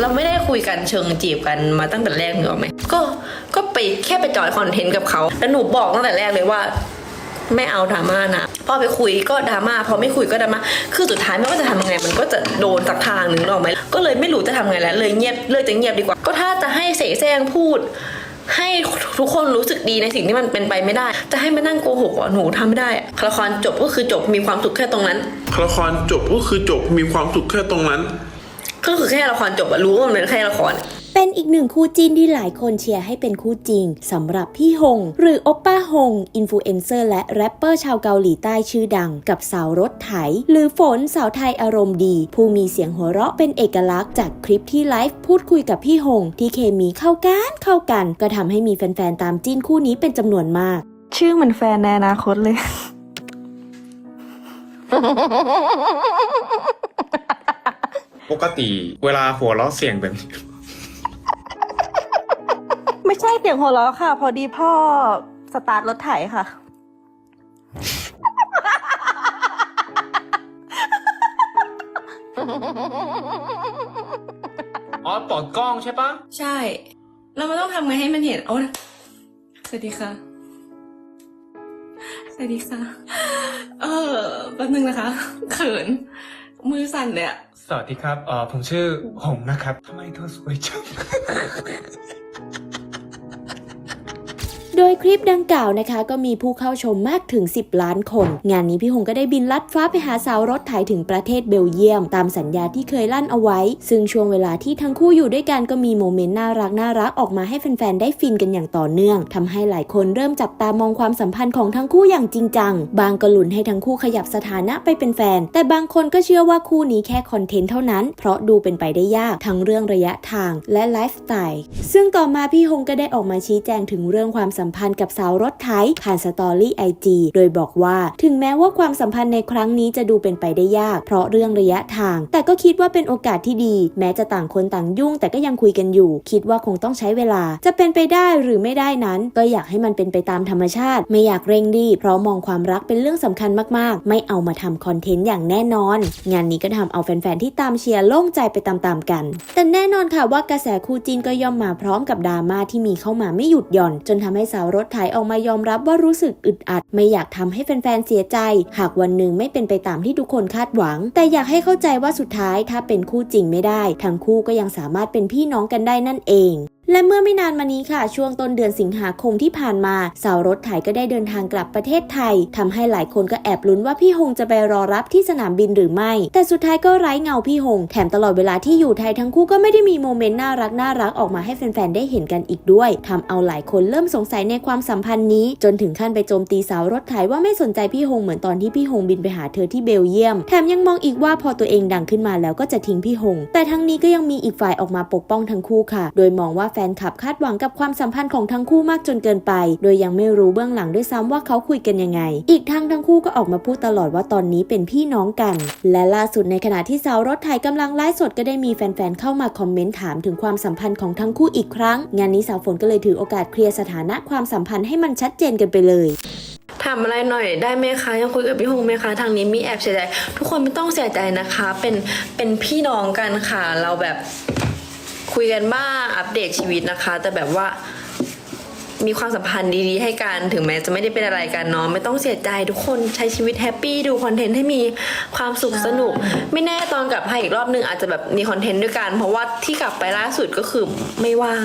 เราไม่ได้คุยกันเชิงจีบกันมาตั้งแต่แรกเหรอไหมก็ก็ไปแค่ไปจอยคอนเทนต์กับเขาแล้วหนูบอกตั้งแต่แรกเลยว่า ไม่เอาดราม่านะพอไปคุยก็ดราม่าพอไม่คุยก็ดราม่าคือสุดท้ายไม่ว่าจะทำยังไงมันก็จะโดนสักทางหนึ่งหรอกไหมก็เลยไม่รู้จะทำไงแล้วเลยเงียบเลือกจะเงียบดีกว่า ก็ถ้าจะให้เสแสร้งพูด ให้ทุกคนรู้สึกดีในสิ่งที่มันเป็นไปไม่ได้ จะให้มานั่งโกหกอะหนูทำไม่ได้อะละครจบก็คือจบมีความสุขแค่ตรงนั้น ละครจบก็คือจบมีความสุขแค่ตรงนั้น ก็คือแค่ละครจบอะรู้ว่ามันเป็นแค่ละคร เป็นอีกหนึ่งคู่จิ้นที่หลายคนเชียร์ให้เป็นคู่จริงสำหรับพี่ฮงหรือโอปป้าฮงอินฟลูเอนเซอร์และแรปเปอร์ชาวเกาหลีใต้ชื่อดัง กับสาวรถไถ หรือฝนสาวไทยอารมณ์ดี ผู้มีเสียงหัวเราะเป็นเอกลักษณ์จากคลิปที่ไลฟ์พูดคุยกับพี่ฮงที่เคมีเข้ากันเข้ากัน ก็ทำให้มีแฟนๆตามจิ้นคู่นี้เป็นจำนวนมาก ชื่อเหมือนแฟนในอนาคตเลย ปกติเวลาหัวเราะเสียงแบบนี้ ไม่ใช่เสียงหัวเราะค่ะ พอดีพ่อสตาร์ทรถไถค่ะ อ๋อปอดกล้องใช่ปะใช่ เราไม่ต้องทำไงให้มันเห็น โอ้สวัสดีค่ะ สวัสดีค่ะ เออแป๊บนึงนะคะ เขิน มือสั่นเลยอะ สวัสดีครับเออผมชื่อหงนะครับทำไมเธอสวยจัง โดยคลิปดังกล่าวนะคะ ก็มีผู้เข้าชมมากถึง 10 ล้านคน งานนี้พี่หงก็ได้บินลัดฟ้าไปหาสาวรถไถถึงประเทศเบลเยียม ตามสัญญาที่เคยลั่นเอาไว้ ซึ่งช่วงเวลาที่ทั้งคู่อยู่ด้วยกันก็มีโมเมนต์น่ารักน่ารักออกมาให้แฟนๆได้ฟินกันอย่างต่อเนื่องทำให้หลายคนเริ่มจับตามองความสัมพันธ์ของทั้งคู่อย่างจริงจัง บางก็ลุ้นให้ทั้งคู่ขยับสถานะไปเป็นแฟน แต่บางคนก็เชื่อว่าคู่นี้แค่คอนเทนต์เท่านั้น เพราะดูเป็นไปได้ยากทั้งเรื่องระยะทางและไลฟ์สไตล์ ซึ่งต่อมาพี่ฮงก็ได้ออกมาชี้แจงถึงเรื่องความสััมพันธ์กับสาวรถไถผ่านสตอรี่ไอจีโดยบอกว่า ถึงแม้ว่าความสัมพันธ์ในครั้งนี้จะดูเป็นไปได้ยาก เพราะเรื่องระยะทาง แต่ก็คิดว่าเป็นโอกาสที่ดี แม้จะต่างคนต่างยุ่ง แต่ก็ยังคุยกันอยู่ คิดว่าคงต้องใช้เวลา จะเป็นไปได้หรือไม่ได้นั้น ก็อยากให้มันเป็นไปตามธรรมชาติ ไม่อยากเร่งรีบเพราะมองความรักเป็นเรื่องสำคัญมากๆ ไม่เอามาทำคอนเทนต์อย่างแน่นอน งานนี้ก็ทำเอาแฟนๆที่ตามเชียร์โล่งใจไปตามๆกัน แต่แน่นอนค่ะว่ากระแสคู่จินก็ย่อมมาพร้อมกับดราม่าที่มีเข้ามาไม่หยุดหย่อน จนทำให้สาวรถไถออกมายอมรับว่ารู้สึกอึดอัด ไม่อยากทำให้แฟนๆเสียใจ หากวันหนึ่งไม่เป็นไปตามที่ทุกคนคาดหวัง แต่อยากให้เข้าใจว่าสุดท้ายถ้าเป็นคู่จริงไม่ได้ ทั้งคู่ก็ยังสามารถเป็นพี่น้องกันได้นั่นเอง และเมื่อไม่นานมานี้ค่ะ ช่วงต้นเดือนสิงหาคมที่ผ่านมา สาวรถไถก็ได้เดินทางกลับประเทศไทยทำให้หลายคนก็แอบลุ้นว่าพี่ฮงจะไปรอรับที่สนามบินหรือไม่ แต่สุดท้ายก็ไร้เงาพี่ฮงแถมตลอดเวลาที่อยู่ไทยทั้งคู่ก็ไม่ได้มีโมเมนต์น่ารักน่ารักออกมาให้แฟนๆได้เห็นกันอีกด้วยทำเอาหลายคนเริ่มสงสัยในความสัมพันธ์นี้ จนถึงขั้นไปโจมตีสาวรถไถว่าไม่สนใจพี่ฮงเหมือนตอนที่พี่ฮงบินไปหาเธอที่เบลเยียม แถมยังมองอีกว่าพอตัวเองดังขึ้นมาแล้วก็จะทิ้งพี่ฮงแต่ทั้งนี้ก็ยังมีอีกฝ่ายออกมาปกป้องทั้งคู่ค่ะ โดยมองว่าแฟนคลับคาดหวังกับความสัมพันธ์ของทั้งคู่มากจนเกินไป โดยยังไม่รู้เบื้องหลังด้วยซ้ำว่าเขาคุยกันยังไง อีกทั้งทั้งคู่ก็ออกมาพูดตลอดว่าตอนนี้เป็นพี่น้องกัน และล่าสุดในขณะที่สาวรถไถกำลังไลฟ์สดก็ได้มีแฟนๆเข้ามาคอมเมนต์ถามถึงความสัมพันธ์ของทั้งคู่อีกครั้ง งานนี้สาวฝนก็เลยถือโอกาสเคลียร์สถานะความสัมพันธ์ให้มันชัดเจนกันไปเลยถามอะไรหน่อยได้ไหมคะยังคุยกับพี่ฮงไหมคะทางนี้มีแอบเสียใจ ทุกคนไม่ต้องเสียใจนะคะ เป็นเป็นพี่น้องกันค่ะเราแบบ คุยกันบ้าง อัปเดตชีวิตนะคะ แต่แบบว่ามีความสัมพันธ์ดีๆ ให้กันถึงแม้จะไม่ได้เป็นอะไรกันเนาะไม่ต้องเสียใจทุกคนใช้ชีวิตแฮปปี้ดูคอนเทนต์ให้มีความสุขสนุก ไม่แน่ตอนกลับไทยอีกรอบนึงอาจจะแบบมีคอนเทนต์ด้วยกัน เพราะว่าที่กลับไปล่าสุดก็คือไม่ว่าง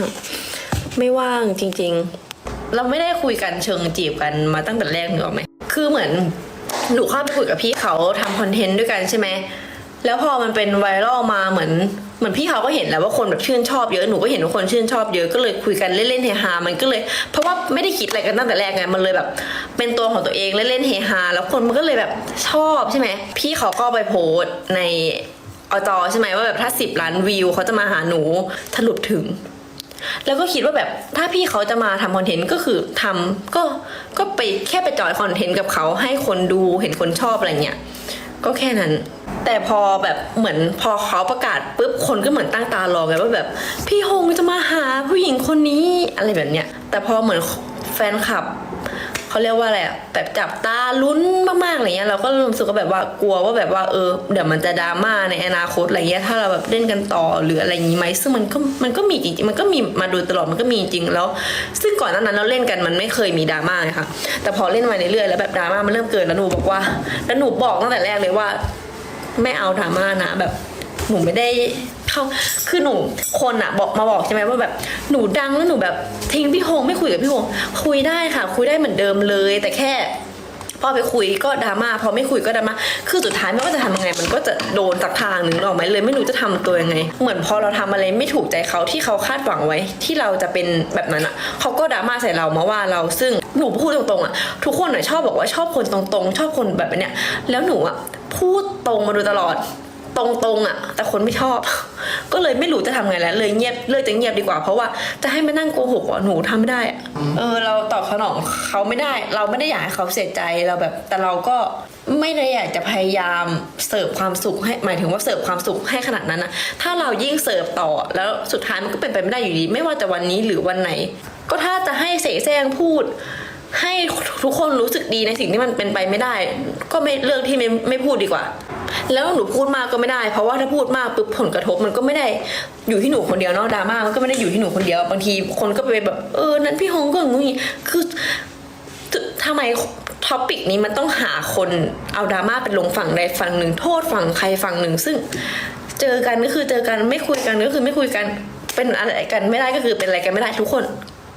ไม่ว่างจริง ๆ เราไม่ได้คุยกันเชิงจีบกันมาตั้งแต่แรกเหรอไหมคือเหมือนหนูเข้าไปคุยกับพี่เขาทำคอนเทนต์ด้วยกันใช่ไหมแล้วพอมันเป็นไวรัลมาเหมือน เหมือนพี่เขาก็เห็นแล้วว่าคนแบบชื่นชอบเยอะหนูก็เห็นว่าคนชื่นชอบเยอะก็เลยคุยกันเล่นๆเฮฮามันก็เลย เพราะว่าไม่ได้คิดอะไรกันตั้งแต่แรกไงมันเลยแบบ เป็นตัวของตัวเองเล่นๆเฮฮาแล้วคนมันก็เลยแบบชอบใช่ไหมพี่เขาก็ไปโพสต์ในอจอใช่ไหมว่าแบบถ้าสิบล้านวิวเขาจะมาหาหนูถลุดถึง แล้วก็คิดว่าแบบถ้าพี่เขาจะมาทำคอนเทนต์ก็คือทำก็ก็ไปแค่ไปจอยคอนเทนต์กับเขาให้คนดูเห็นคนชอบอะไรเงี้ย ก็แค่นั้น แต่พอแบบเหมือนพอเขาประกาศปุ๊บคนก็เหมือนตั้งตารอไงว่าแบบ พี่ฮงจะมาหาผู้หญิงคนนี้อะไรแบบเนี้ยแต่พอเหมือนแฟนคลับ เขาเรียกว่าอะไรอะแบบจับตาลุ้นมากๆอะไรเงี้ยเราก็รู้สึกว่าแบบว่ากลัวว่าแบบว่าเออเดี๋ยวมันจะดราม่าในอนาคตอะไรเงี้ยถ้าเราแบบเล่นกันต่อหรืออะไรอย่างงี้ไหมซึ่งมันก็มันก็มีจริงมันก็มีมาโดยตลอดมันก็มีจริงแล้ว ซึ่งก่อนหน้านั้นเราเล่นกันมันไม่เคยมีดราม่าไงค่ะ แต่พอเล่นมาเรื่อยๆแล้วแบบดราม่ามันเริ่มเกิดแล้วหนูบอกว่าแล้วหนูบอกตั้งแต่แรกเลยว่า ไม่เอาดราม่านะแบบหนูไม่ได้ เขาคือหนูคนอะบอกมาบอกใช่ไหมว่าแบบหนูดังแล้วหนูแบบทิ้งพี่ฮงไม่คุยกับพี่ฮงคุยได้ค่ะ คุยได้เหมือนเดิมเลย แต่แค่พอไปคุยก็ดราม่าพอไม่คุยก็ดราม่าคือสุดท้ายไม่ว่าจะทำยังไง มันก็จะโดนจากทางหนึ่งออกไหมเลยไม่รู้จะทำตัวยังไง เหมือนพอเราทำอะไรไม่ถูกใจเขาที่เขาคาดหวังไว้ ที่เราจะเป็นแบบนั้นอะเขาก็ดราม่าใส่เรามาว่าเราซึ่งหนูพูดตรงๆอะทุกคนอะชอบบอกว่าชอบคนตรงๆ ชอบคนแบบเนี้ยแล้วหนูอะพูดตรงมาโดยตลอดตรงๆอะ แต่คนไม่ชอบ ก็เลยไม่รู้จะทำไงแล้วเลยเงียบเลิกจะเงียบดีกว่า เพราะว่าจะให้มานั่งโกหกอะหนูทำไม่ได้อะเออ เราตอบสนองเขาไม่ได้ เราไม่ได้อยากให้เขาเสียใจเราแบบ แต่เราก็ไม่ได้อยากจะพยายามเสิร์ฟความสุขให้หมายถึงว่าเสิร์ฟความสุขให้ขนาดนั้นนะถ้าเรายิ่งเสิร์ฟต่อ แล้วสุดท้ายมันก็เป็นไปไม่ได้อยู่ดี ไม่ว่าจะวันนี้หรือวันไหน ก็ถ้าจะให้เสแสร้งพูดให้ทุกคนรู้สึกดีในสิ่งที่มันเป็นไปไม่ได้ ก็ไม่เลือกที่ไม่ไม่พูดดีกว่า แล้วหนูพูดมากก็ไม่ได้ เพราะว่าถ้าพูดมากปุ๊บผลกระทบมันก็ไม่ได้อยู่ที่หนูคนเดียวเนาะดราม่ามันก็ไม่ได้อยู่ที่หนูคนเดียวบางทีคนก็ไปแบบเออนั้นพี่ฮงก็อย่างงี้คือทำไมท็อปิกนี้มันต้องหาคนเอาดราม่าไปลงฝั่งใดฝั่งหนึ่งโทษฝั่งใครฝั่งหนึ่ง ซึ่งเจอกันก็คือเจอกันไม่คุยกันก็คือไม่คุยกันเป็นอะไรกันไม่ได้ก็คือเป็นอะไรกันไม่ได้ทุกคน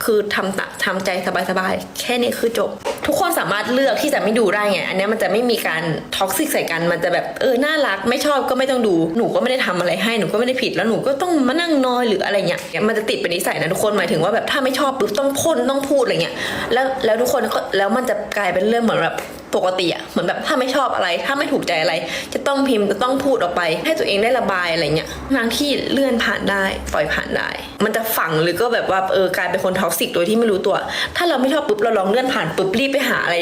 คือทำตะทำใจสบายๆ แค่นี้คือจบ ทุกคนสามารถเลือกที่จะไม่ดูได้ไง อันนี้มันจะไม่มีการท็อกซิกใส่กัน มันจะแบบเออ น่ารัก ไม่ชอบก็ไม่ต้องดู หนูก็ไม่ได้ทำอะไรให้ หนูก็ไม่ได้ผิด แล้วหนูก็ต้องมานั่งนอยหรืออะไรเงี้ย มันจะติดเป็นนิสัยนะทุกคน หมายถึงว่าแบบถ้าไม่ชอบปุ๊บต้องพ่นต้องพูดอะไรเงี้ย แล้วแล้วทุกคนก็แล้วมันจะกลายเป็นเรื่องเหมือนแบบ ปกติอะเหมือนแบบถ้าไม่ชอบอะไร ถ้าไม่ถูกใจอะไร จะต้องพิมพ์จะต้องพูดออกไป ให้ตัวเองได้ระบายอะไรเงี้ยทั้งที่เลื่อนผ่านได้ปล่อยผ่านได้ มันจะฝังหรือก็แบบว่าเออกลายเป็นคนท็อกซิกโดยที่ไม่รู้ตัว ถ้าเราไม่ชอบปุ๊บเราลองเลื่อนผ่านปุ๊บรีบไปหาอะไร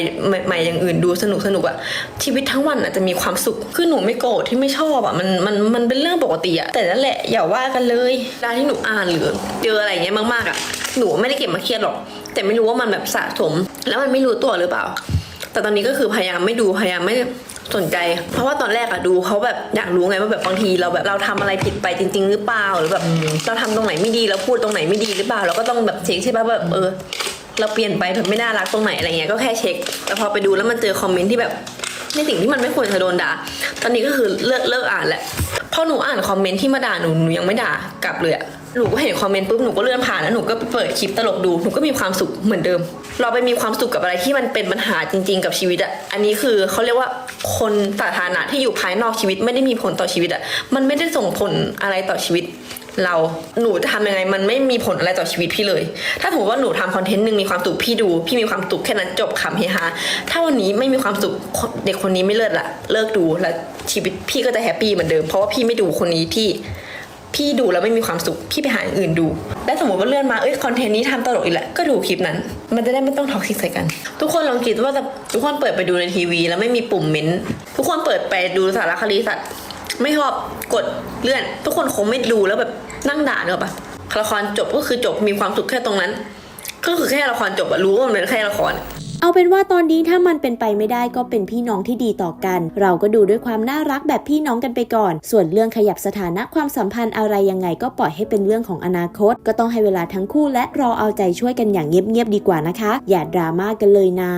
ใหม่ๆอย่างอื่นดูสนุกสนุกอะชีวิตทั้งวันอาจจะมีความสุขคือหนูไม่โกรธที่ไม่ชอบอะมันมันมันเป็นเรื่องปกติอะแต่นั่นแหละอย่าว่ากันเลยเวลาที่หนูอ่านหรือเจออะไรเงี้ยมากๆอะหนูไม่ได้เก็บมาเครียดหรอก แต่ไม่รู้ว่ามันแบบสะสม แล้วมันไม่รู้ตัวหรือเปล่า แต่ตอนนี้ก็คือพยายามไม่ดูพยายามไม่สนใจ เพราะว่าตอนแรกอะดูเขาแบบอยากรู้ไงว่าแบบบางทีเราแบบเราทำอะไรผิดไปจริง ๆ หรือเปล่าหรือแบบเราทำตรงไหนไม่ดีเราพูดตรงไหนไม่ดีหรือเปล่าเราก็ต้องแบบเช็คใช่ป่ะแบบเออ เราเปลี่ยนไปแบบไม่น่ารักตรงไหนอะไรเงี้ยก็แค่เช็ค แต่พอไปดูแล้วมันเจอคอมเมนต์ที่แบบในสิ่งที่มันไม่ควรจะโดนด่า ตอนนี้ก็คือเลิกเลิกอ่านแหละพอหนูอ่านคอมเมนต์ที่มาด่าหนูหนูยังไม่ด่ากลับเลยอะ หนูก็เห็นคอมเมนต์ปุ๊บหนูก็เลื่อนผ่านแล้วหนูก็เปิดคลิปตลกดูหนูก็มีความสุขเหมือนเดิม เราไปมีความสุขกับอะไรที่มันเป็นปัญหาจริง ๆ กับชีวิตอะอันนี้คือเขาเรียกว่าคนสาธารณะที่อยู่ภายนอกชีวิตไม่ได้มีผลต่อชีวิตอะมันไม่ได้ส่งผลอะไรต่อชีวิตเราหนูจะทำยังไงมันไม่มีผลอะไรต่อชีวิตพี่เลย ถ้าถือว่าหนูทำคอนเทนต์หนึ่งมีความสุขพี่ดู พี่มีความสุขแค่นั้นจบคำเฮฮาถ้าวันนี้ไม่มีความสุขเด็กคนนี้ไม่เลิศละเลิกดูแล้วชีวิตพี่ก็จะแฮปปี้เหมือนเดิมเพราะว่าพี่ไม่ดูคนนี้ที่ พี่ดูแล้วไม่มีความสุข พี่ไปหาอย่างอื่นดู และสมมติว่าเลื่อนมา เอ้ยคอนเทนต์นี้ทำตลกอีกแล้วก็ดูคลิปนั้น มันจะได้ไม่ต้องท็อกซิกใส่กัน ทุกคนลองคิดว่าจะทุกคนเปิดไปดูในทีวี แล้วไม่มีปุ่มเม้นต์ทุกคนเปิดไปดูสารคดีสัตว์ไม่ชอบกดเลื่อน ทุกคนคงไม่ดูแล้วแบบนั่งด่าเนอะปะละครจบก็คือจบมีความสุขแค่ตรงนั้น ก็คือแค่ละครจบอะรู้ว่ามันเป็นแค่ละคร เอาเป็นว่าตอนนี้ถ้ามันเป็นไปไม่ได้ก็เป็นพี่น้องที่ดีต่อกัน เราก็ดูด้วยความน่ารักแบบพี่น้องกันไปก่อน ส่วนเรื่องขยับสถานะความสัมพันธ์อะไรยังไงก็ปล่อยให้เป็นเรื่องของอนาคต ก็ต้องให้เวลาทั้งคู่และรอเอาใจช่วยกันอย่างเงียบๆดีกว่านะคะ อย่าดราม่ากันเลยนะ